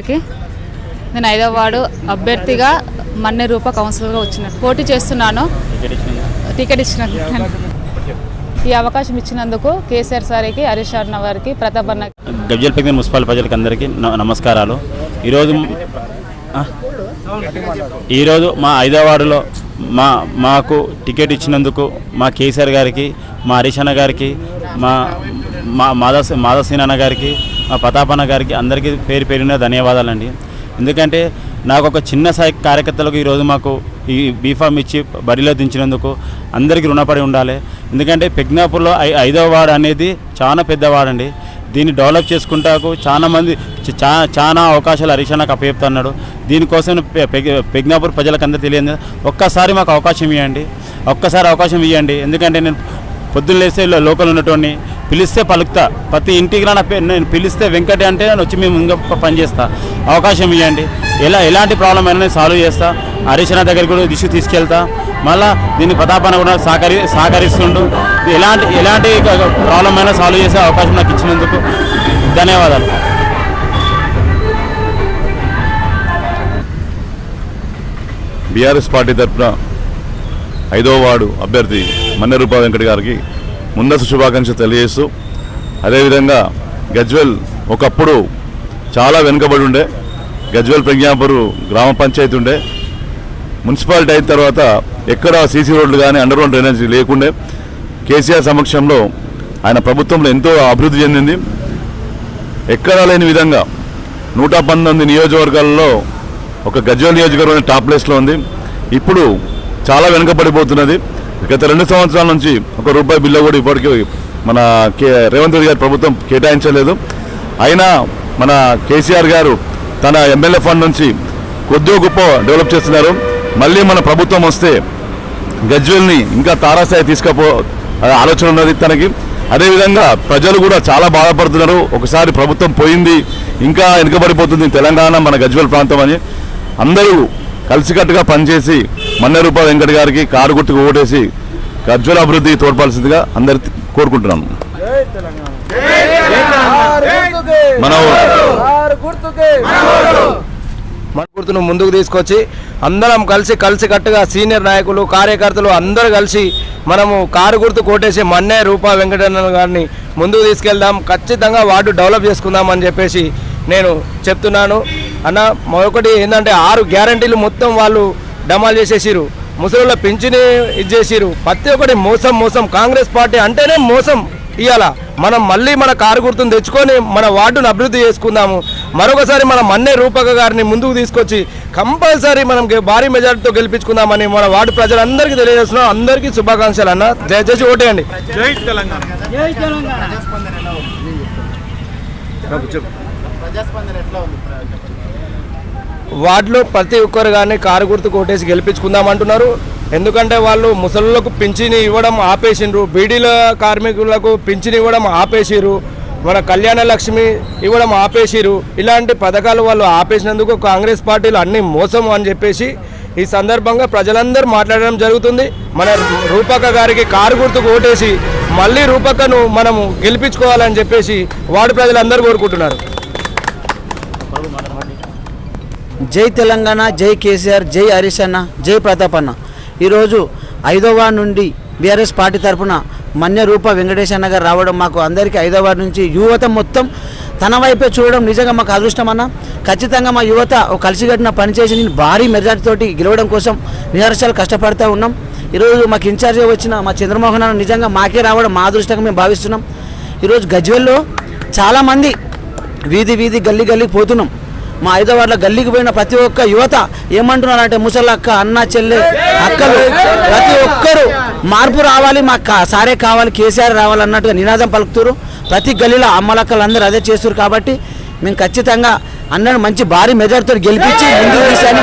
గారికి నేను ఐదవ వార్డు అభ్యర్థిగా మన్నె రూప కౌన్సిలర్గా వచ్చిన పోటీ చేస్తున్నాను. టికెట్ ఇచ్చినందుకు. ఈ అవకాశం ఇచ్చినందుకు కేసీఆర్ సార్కి హరీష్ అన్న వారికి ప్రతాప్ అన్న గజ్జల్ మున్సిపల్ ప్రజలకి అందరికీ నమస్కారాలు. ఈరోజు ఈరోజు మా ఐదో వార్డులో మా మాకు టికెట్ ఇచ్చినందుకు మా కేసీఆర్ గారికి మా హరీష్ అన్న గారికి మా మా మాధవ్ మాధవ్ అన్న గారికి ప్రతాపన్న గారికి అందరికీ పేరు పేరున ధన్యవాదాలండి. ఎందుకంటే నాకు ఒక చిన్న స్థాయి కార్యకర్తలకు ఈరోజు మాకు ఈ బీఫామ్ ఇచ్చి బరిలో దించినందుకు అందరికీ రుణపడి ఉండాలి. ఎందుకంటే పెగ్నాపూర్లో ఐ ఐదవ వార్డు అనేది చాలా పెద్ద అండి దీన్ని డెవలప్ చేసుకుంటాకు చాలా మంది చా చాలా అవకాశాలు హరీష్ నాకు అప్పచెప్తున్నాడు. దీనికోసం పెగ్నాపూర్ ప్రజలకు అందరూ తెలియదు. ఒక్కసారి మాకు అవకాశం ఇవ్వండి ఒక్కసారి అవకాశం ఇవ్వండి ఎందుకంటే నేను పొద్దున్న లోకల్ ఉన్నటువంటి పిలిస్తే పలుకుతా. ప్రతి ఇంటికి నా పే- నేను పిలిస్తే వెంకటే అంటే నేను వచ్చి మేము ఇంకా పనిచేస్తా పని అవకాశం ఇవ్వండి ఎలా ఎలాంటి ప్రాబ్లం అయినా నేను సాల్వ్ చేస్తా. హరీష్ అన్న దగ్గరికి కూడా దిశ తీసుకెళ్తా. మళ్ళా దీన్ని ప్రతాపన కూడా సహకరి సహకరిస్తుండు. ఎలాంటి ఎలాంటి ప్రాబ్లం అయినా సాల్వ్ చేసే అవకాశం నాకు ఇచ్చినందుకు ధన్యవాదాలు. బీఆర్ఎస్ పార్టీ తరఫున ఐదో వార్డు అభ్యర్థి మన్నెరూప వెంకట గారికి ముందస్తు శుభాకాంక్షలు తెలియజేస్తూ అదేవిధంగా గజ్వెల్ ఒకప్పుడు చాలా వెనుకబడి ఉండే గజ్వెల్ ప్రజ్ఞాపూర్ గ్రామ పంచాయతీ ఉండే మున్సిపాలిటీ అయిన తర్వాత ఎక్కడ సీసీ రోడ్లు కానీ అండర్ గ్రౌండ్ డ్రైనేజ్ లేకుండే కేసీఆర్ సమక్షంలో ఆయన ప్రభుత్వంలో ఎంతో అభివృద్ధి చెందింది. ఎక్కడా లేని విధంగా నూట పంతొమ్మిది నియోజకవర్గాల్లో ఒక గజ్వల్ నియోజకవర్గం టాప్ ప్లేస్లో ఉంది. ఇప్పుడు చాలా వెనుకబడిపోతున్నది. గత రెండు సంవత్సరాల నుంచి ఒక రూపాయి బిల్లు కూడా ఇప్పటికీ మన కే రేవంత్ రెడ్డి గారి ప్రభుత్వం కేటాయించలేదు. అయినా మన కేసీఆర్ గారు తన ఎమ్మెల్యే ఫండ్ నుంచి కొద్దిగా గొప్ప డెవలప్ చేస్తున్నారు. మళ్ళీ మన ప్రభుత్వం వస్తే గజ్వెల్ని ఇంకా తారాస్థాయి తీసుకపో ఆలోచన ఉన్నది తనకి. అదేవిధంగా ప్రజలు కూడా చాలా బాధపడుతున్నారు. ఒకసారి ప్రభుత్వం పోయింది ఇంకా వెనుకబడిపోతుంది తెలంగాణ మన గజ్వెల్ ప్రాంతం అని. అందరూ కలిసికట్టుగా పనిచేసి మన్నెరూప వెంకట గారికి కారు గుర్తుకు ఓటేసి ఖర్జుల అభివృద్ధి తోడ్పాల్సిందిగా అందరి కోరుకుంటున్నాను మన మన గుర్తును ముందుకు తీసుకొచ్చి అందరం కలిసి కలిసి కట్టుగా సీనియర్ నాయకులు కార్యకర్తలు అందరూ కలిసి మనము కారు గుర్తు కోటేసి మన్నే రూపా వెంకటరమణ గారిని ముందుకు తీసుకెళ్దాం. ఖచ్చితంగా వార్డు డెవలప్ చేసుకుందాం అని చెప్పేసి నేను చెప్తున్నాను. అన్న మరొకటి ఏంటంటే ఆరు గ్యారంటీలు మొత్తం వాళ్ళు డమాల్ చేసేసిరు ముసలిలో పింఛని ఇచ్చేసిరు ప్రతి ఒక్కటి మోసం మోసం. కాంగ్రెస్ పార్టీ అంటేనే మోసం ఇవాళ మనం మళ్ళీ మన కారు గుర్తును తెచ్చుకొని మన వార్డును అభివృద్ధి చేసుకుందాము. మరొకసారి మన మన్నే రూపక గారిని ముందుకు తీసుకొచ్చి కంపల్సరీ మనం భారీ మెజార్టీతో గెలిపించుకుందామని మన వార్డు ప్రజలందరికీ తెలియజేస్తున్నాం. అందరికీ శుభాకాంక్షలు అన్న. దయచేసి ఓటేయండి. వార్డులో ప్రతి ఒక్కరు కానీ కారు గుర్తు కొట్టేసి గెలిపించుకుందాం అంటున్నారు. ఎందుకంటే వాళ్ళు ముసలులకు పింఛన్ ఇవ్వడం ఆపేసిండ్రు. బీడీల కార్మికులకు పింఛన్ ఇవ్వడం ఆపేసిరు మన కళ్యాణ లక్ష్మి ఇవ్వడం ఆపేసిరు ఇలాంటి పథకాలు వాళ్ళు ఆపేసినందుకు కాంగ్రెస్ పార్టీలు అన్ని మోసం అని చెప్పేసి ఈ సందర్భంగా ప్రజలందరూ మాట్లాడడం జరుగుతుంది. మన రూపక గారికి కారు గుర్తుకు ఓటేసి మళ్ళీ రూపకను మనము గెలిపించుకోవాలని చెప్పేసి వార్డు ప్రజలందరూ కోరుకుంటున్నారు. జై తెలంగాణ జై కేసీఆర్ జై హరీష్ అన్న జై ప్రతాప్ అన్న. ఈరోజు ఐదో నుండి బీఆర్ఎస్ పార్టీ తరఫున మన్య రూప వెంకటేష్ అన్న గారు రావడం మాకు అందరికీ హైదరాబాద్ నుంచి యువత మొత్తం తన వైపే చూడడం నిజంగా మాకు అదృష్టం అన్న. ఖచ్చితంగా మా యువత కలిసిగట్టిన కలిసికట్టిన పనిచేసి నేను భారీ మెజార్టీతోటి గెలవడం కోసం నిరసలు కష్టపడుతూ ఉన్నాం. ఈరోజు మాకు ఇన్ఛార్జ్ వచ్చిన మా చంద్రమోహన్ అన్న నిజంగా మాకే రావడం మా అదృష్టంగా మేము భావిస్తున్నాం. ఈరోజు గజ్వెల్లో చాలామంది వీధి వీధి గల్లీ గల్లీ పోతున్నాం. మా హైదరాబాద్లో గల్లీకి పోయిన ప్రతి ఒక్క యువత ఏమంటున్నారంటే ముసలక్క అన్న చెల్లె అక్కలు ప్రతి ఒక్కరు మార్పు రావాలి మా సారే కావాలి కేసీఆర్ రావాలి అన్నట్టుగా నినాదం పలుకుతారు ప్రతి గల్లీలో అమ్మలక్కలు అందరూ అదే చేస్తారు కాబట్టి మేము ఖచ్చితంగా అన్నను మంచి భారీ మెజార్టీతో గెలిపించి ముందుకు తీసాను